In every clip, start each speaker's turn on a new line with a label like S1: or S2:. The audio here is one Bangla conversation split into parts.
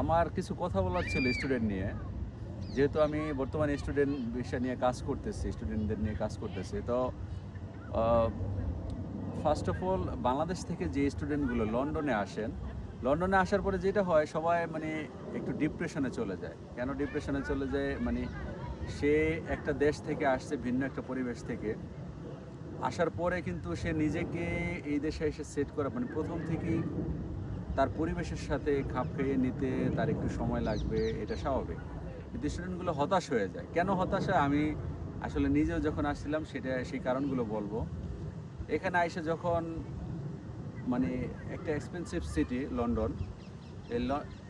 S1: আমার কিছু কথা বলার ছিল স্টুডেন্ট নিয়ে। যেহেতু আমি বর্তমানে স্টুডেন্ট বিষয় নিয়ে কাজ করতেছি স্টুডেন্টদের নিয়ে কাজ করতেছি, তো ফার্স্ট অফ অল বাংলাদেশ থেকে যে স্টুডেন্টগুলো লন্ডনে আসেন, লন্ডনে আসার পরে যেটা হয়, সবাই মানে একটু ডিপ্রেশনে চলে যায়। কেন ডিপ্রেশনে চলে যায়? মানে সে একটা দেশ থেকে আসছে, ভিন্ন একটা পরিবেশ থেকে। আসার পরে কিন্তু সে নিজেকে এই দেশে এসে সেট করা মানে প্রথম থেকেই তার পরিবেশের সাথে খাপ খাইয়ে নিতে তার একটু সময় লাগবে, এটা স্বাভাবিক। কিন্তু স্টুডেন্টগুলো হতাশ হয়ে যায়। কেন হতাশা আমি আসলে নিজেও যখন আসছিলাম, সেটা, সেই কারণগুলো বলব। এখানে আইসে যখন মানে একটা এক্সপেন্সিভ সিটি লন্ডন, এই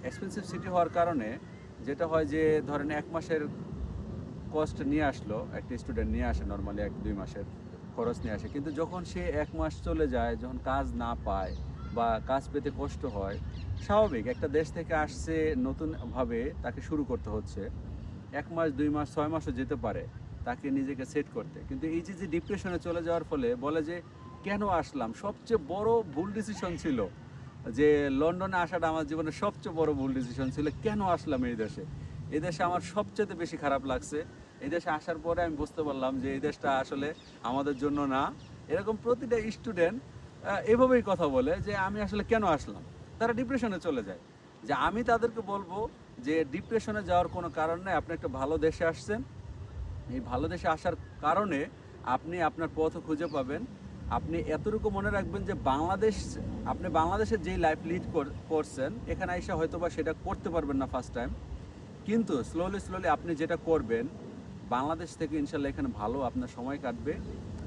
S1: এক্সপেন্সিভ সিটি হওয়ার কারণে যেটা হয় যে, ধরেন এক মাসের কস্ট নিয়ে আসলো, একটা স্টুডেন্ট নিয়ে আসে নর্মালি এক, দুই মাসের খরচ নিয়ে আসে। কিন্তু যখন সে এক মাস চলে যায়, যখন কাজ না পায় বা কাজ পেতে কষ্ট হয়, স্বাভাবিক। একটা দেশ থেকে আসছে, নতুনভাবে তাকে শুরু করতে হচ্ছে। এক মাস, দুই মাস, ছয় মাসও যেতে পারে তাকে নিজেকে সেট করতে। কিন্তু এই যে যে ডিপ্রেশনে চলে যাওয়ার ফলে বলে যে, কেন আসলাম? সবচেয়ে বড় ভুল ডিসিশন ছিল যে, লন্ডনে আসাটা আমার জীবনের সবচেয়ে বড় ভুল ডিসিশন ছিল। কেন আসলাম এই দেশে? এই দেশে আমার সবচেয়ে বেশি খারাপ লাগছে। এই দেশে আসার পরে আমি বুঝতে পারলাম যে, এই দেশটা আসলে আমাদের জন্য না। এরকম প্রতিটা স্টুডেন্ট এভাবেই কথা বলে যে আমি আসলে কেন আসলাম? তারা ডিপ্রেশনে চলে যায়। যে আমি তাদেরকে বলব যে ডিপ্রেশনে যাওয়ার কোনো কারণ নেই, আপনি একটা ভালো দেশে আসছেন। এই ভালো দেশে আসার কারণে আপনি আপনার পথ খুঁজে পাবেন। আপনি এতটুকু মনে রাখবেন যে বাংলাদেশ, আপনি বাংলাদেশের যেই লাইফ লিড করছেন, এখানে এসে হয়তো বা সেটা করতে পারবেন না ফার্স্ট টাইম কিন্তু স্লোলি স্লোলি আপনি যেটা করবেন, বাংলাদেশ থেকে ইনশাল্লাহ এখানে ভালো আপনার সময় কাটবে,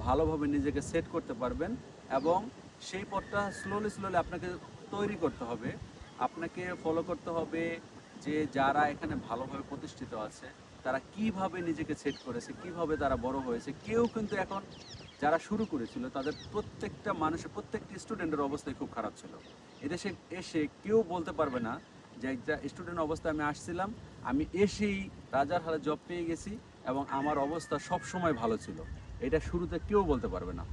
S1: ভালোভাবে নিজেকে সেট করতে পারবেন এবং সেই পথটা স্লোলি স্লোলি আপনাকে তৈরি করতে হবে। আপনাকে ফলো করতে হবে যে যারা এখানে ভালোভাবে প্রতিষ্ঠিত আছে, তারা কীভাবে নিজেকে সেট করেছে, কীভাবে তারা বড় হয়েছে। কেউ কিন্তু এখন যারা শুরু করেছিল, তাদের প্রত্যেকটা মানুষের, প্রত্যেকটি স্টুডেন্টের অবস্থায় খুব খারাপ ছিল। এদেশে এসে কেউ বলতে পারবে না যে একটা স্টুডেন্ট অবস্থায় আমি আসছিলাম, আমি এসেই রাজার হালে জব পেয়ে গেছি এবং আমার অবস্থা সব সময় ভালো ছিল। এটা শুরুতে কেউ বলতে পারবে না।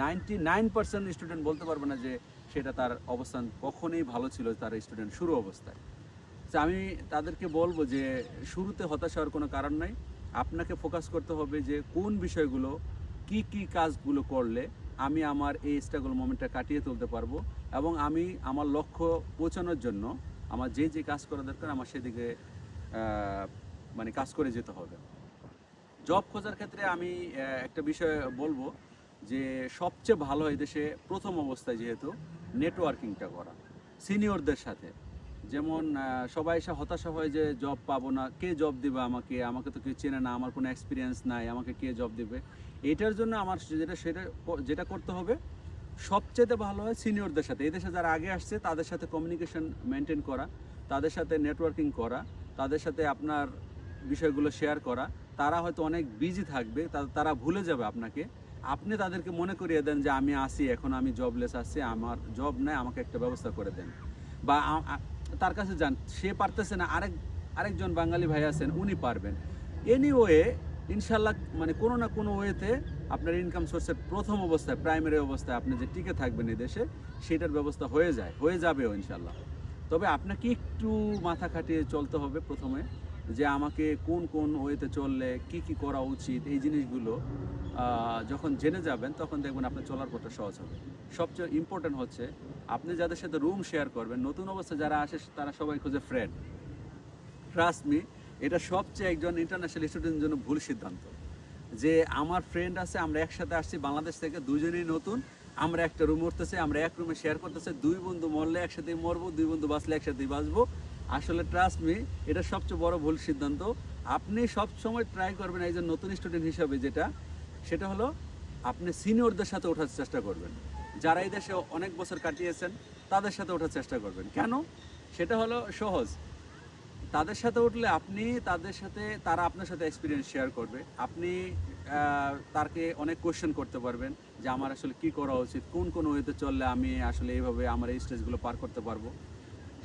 S1: নাইনটি নাইন পার্সেন্ট স্টুডেন্ট বলতে পারবে না যে সেটা তার অবস্থান কখনোই ভালো ছিল, তার স্টুডেন্ট শুরু অবস্থায়। তো আমি তাদেরকে বলব যে শুরুতে হতাশ হওয়ার কোনো কারণ নাই। আপনাকে ফোকাস করতে হবে যে কোন বিষয়গুলো, কি কি কাজগুলো করলে আমি আমার এই স্ট্রাগল মোমেন্টটা কাটিয়ে তুলতে পারব এবং আমি আমার লক্ষ্য পৌঁছানোর জন্য আমার যে যে কাজ করা দরকার আমার সেদিকে মানে কাজ করে যেতে হবে। জব খোঁজার ক্ষেত্রে আমি একটা বিষয় বলব যে সবচেয়ে ভালো এই দেশে প্রথম অবস্থায় যেহেতু নেটওয়ার্কিংটা করা। সিনিয়রদের সাথে। যেমন সবাই এসে হতাশা হয় যে জব পাবো না। কে জব দিবে আমাকে? আমাকে তো কেউ চেনে না। আমার কোনো এক্সপিরিয়েন্স নাই। আমাকে কে জব দিবে? এটার জন্য আমার যেটা, সেটা যেটা করতে হবে, সবচেয়ে ভালো হয় সিনিয়রদের সাথে। এই দেশে যারা আগে আসছে, তাদের সাথে কমিউনিকেশন মেনটেন করা, তাদের সাথে নেটওয়ার্কিং করা, তাদের সাথে আপনার বিষয়গুলো শেয়ার করা। তারা হয়তো অনেক বিজি থাকবে তারা ভুলে যাবে আপনাকে। আপনি তাদেরকে মনে করিয়ে দেন যে আমি আসি এখন আমি জবলেস আসছি আমার জব নাই, আমাকে একটা ব্যবস্থা করে দেন। বা তার কাছে যান, সে পারতেছে না, আরেক, আরেকজন বাঙালি ভাই আছেন, উনি পারবেন। এনিওয়ে ইনশাল্লাহ মানে কোনো না কোনো ওয়েতে আপনার ইনকাম সোর্সের প্রথম অবস্থায় প্রাইমারি অবস্থায় আপনি যে টিকে থাকবেন এই দেশে, সেটার ব্যবস্থা হয়ে যায়, হয়ে যাবেও ইনশাল্লাহ। তবে আপনাকে একটু মাথা খাটিয়ে চলতে হবে প্রথমে। যে আমাকে কোন কোন ওয়েতে চললে কি কি করা উচিত, এই জিনিসগুলো যখন জেনে যাবেন, তখন দেখবেন আপনার চলার পথটা সহজ হবে। সবচেয়ে ইম্পর্টেন্ট হচ্ছে, আপনি যাদের সাথে রুম শেয়ার করবেন, নতুন অবস্থায় যারা আসে, তারা সবাই খোঁজে ফ্রেন্ড ট্রাস্ট মি এটা সবচেয়ে একজন ইন্টারন্যাশনাল স্টুডেন্টের জন্য ভুল সিদ্ধান্ত। যে আমার ফ্রেন্ড আছে, আমরা একসাথে আসছি, বাংলাদেশ থেকে দুজনেই নতুন, আমরা একটা রুম উঠতেছে, আমরা এক রুমে শেয়ার করতেছে, দুই বন্ধু মরলে একসাথেই মরবো, দুই বন্ধু বাঁচলে একসাথেই বাঁচবো। আসলে ট্রাস্ট মি এটা সবচেয়ে বড় ভুল সিদ্ধান্ত। আপনি সব সময় ট্রাই করবেন একজন নতুন স্টুডেন্ট হিসাবে যেটা, সেটা হলো আপনি সিনিয়রদের সাথে ওঠার চেষ্টা করবেন। যারা এই দেশে অনেক বছর কাটিয়েছেন, তাদের সাথে ওঠার চেষ্টা করবেন। কেন? সেটা হলো সহজ। তাদের সাথে উঠলে আপনি তাদের সাথে, তারা আপনার সাথে এক্সপিরিয়েন্স শেয়ার করবে। আপনি তাকে অনেক কোয়েশ্চেন করতে পারবেন যে আমার আসলে কি করা উচিত? কোন কোন ওয়েতে চললে আমি আসলে এইভাবে আমার এই স্টেজগুলো পার করতে পারব?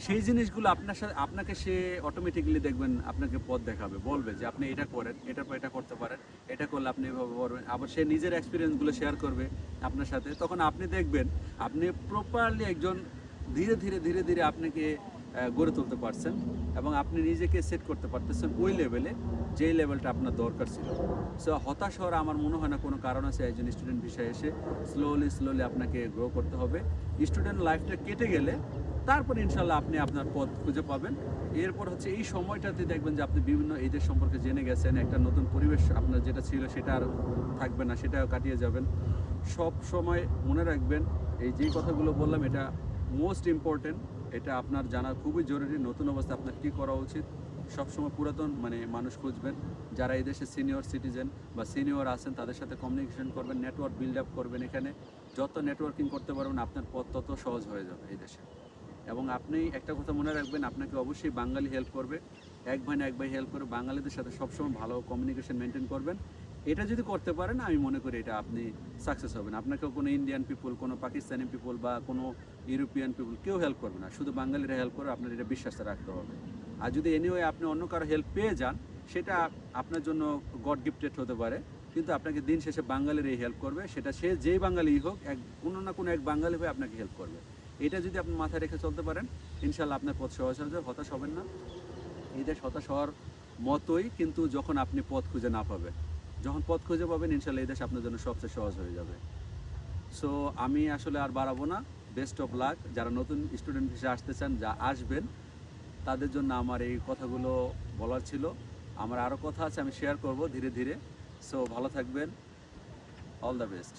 S1: সেই জিনিসগুলো আপনার সাথে আপনাকে সে অটোমেটিক্যালি দেখবেন, আপনাকে পথ দেখাবে, বলবে যে আপনি এটা করেন এটার পর এটা করতে পারেন, এটা করলে আপনি এভাবে করবেন। আবার সে নিজের এক্সপিরিয়েন্সগুলো শেয়ার করবে আপনার সাথে, তখন আপনি দেখবেন, আপনি প্রপারলি একজন ধীরে ধীরে ধীরে ধীরে আপনাকে গড়ে তুলতে পারছেন এবং আপনি নিজেকে সেট করতে পারতেছেন ওই লেভেলে যেই লেভেলটা আপনার দরকার ছিল। সো হতাশ হওয়ার আমার মনে হয় না কোনো কারণ আছে, একজন স্টুডেন্ট বিষয়ে এসে স্লোলি স্লোলি আপনাকে গ্রো করতে হবে। স্টুডেন্ট লাইফটা কেটে গেলে তারপর ইনশাল্লাহ আপনি আপনার পথ খুঁজে পাবেন। এরপর হচ্ছে এই সময়টাতে দেখবেন যে আপনি বিভিন্ন এদের সম্পর্কে জেনে গেছেন, একটা নতুন পরিবেশ আপনার যেটা ছিল সেটা আর থাকবে না, সেটাও কাটিয়ে যাবেন। সব সময় মনে রাখবেন, এই যেই কথাগুলো বললাম, এটা মোস্ট ইম্পর্টেন্ট এটা আপনার জানা খুবই জরুরি, নতুন অবস্থা আপনার কী করা উচিত। সবসময় পুরাতন মানে মানুষ খুঁজবেন, যারা এই দেশে সিনিয়র সিটিজেন বা সিনিয়র আছেন, তাদের সাথে কমিউনিকেশন করবেন নেটওয়ার্ক বিল্ড আপ করবেন এখানে। যত নেটওয়ার্কিং করতে পারবেন, আপনার পথ তত সহজ হয়ে যাবে এই দেশে। এবং আপনি একটা কথা মনে রাখবেন, আপনাকে অবশ্যই বাঙালি হেল্প করবে। এক ভাই না এক ভাই হেল্প করে বাঙালিদের সাথে সবসময় ভালো কমিউনিকেশন মেনটেন করবেন। এটা যদি করতে পারেন, আমি মনে করি এটা আপনি সাকসেস হবেন। আপনাকে কোনো ইন্ডিয়ান পিপল কোনো পাকিস্তানি পিপল বা কোনো ইউরোপিয়ান পিপল কেউ হেল্প করবে না। শুধু বাঙালিরা হেল্প করে আপনার এটা বিশ্বাসটা রাখতে হবে। আর যদি এনিওয়ে আপনি অন্য কারও হেল্প পেয়ে যান, সেটা আপনার জন্য গড গিফটেড হতে পারে। কিন্তু আপনাকে দিন শেষে বাঙালির এই হেল্প করবে। সেটা সে যেই বাঙালিই হোক, এক কোনো না কোনো এক বাঙালি হয়ে আপনাকে হেল্প করবে। এটা যদি আপনি মাথায় রেখে চলতে পারেন ইনশাল্লাহ আপনার পথ সহজ যাবে হতাশ হবেন না। এই হতাশ হওয়ার মতোই কিন্তু যখন আপনি পথ খুঁজে না পাবেন, যখন পথ খুঁজে পাবেন ইনশাল্লাহ এই দেশ আপনার জন্য সবচেয়ে সহজ হয়ে যাবে। সো আমি আসলে আর বাড়াবো না। বেস্ট অফ লাক যারা নতুন স্টুডেন্ট হিসেবে আসতে চান, যা আসবেন, তাদের জন্য আমার এই কথাগুলো বলার ছিল। আমার আরও কথা আছে, আমি শেয়ার করব ধীরে ধীরে। সো ভালো থাকবেন। All the best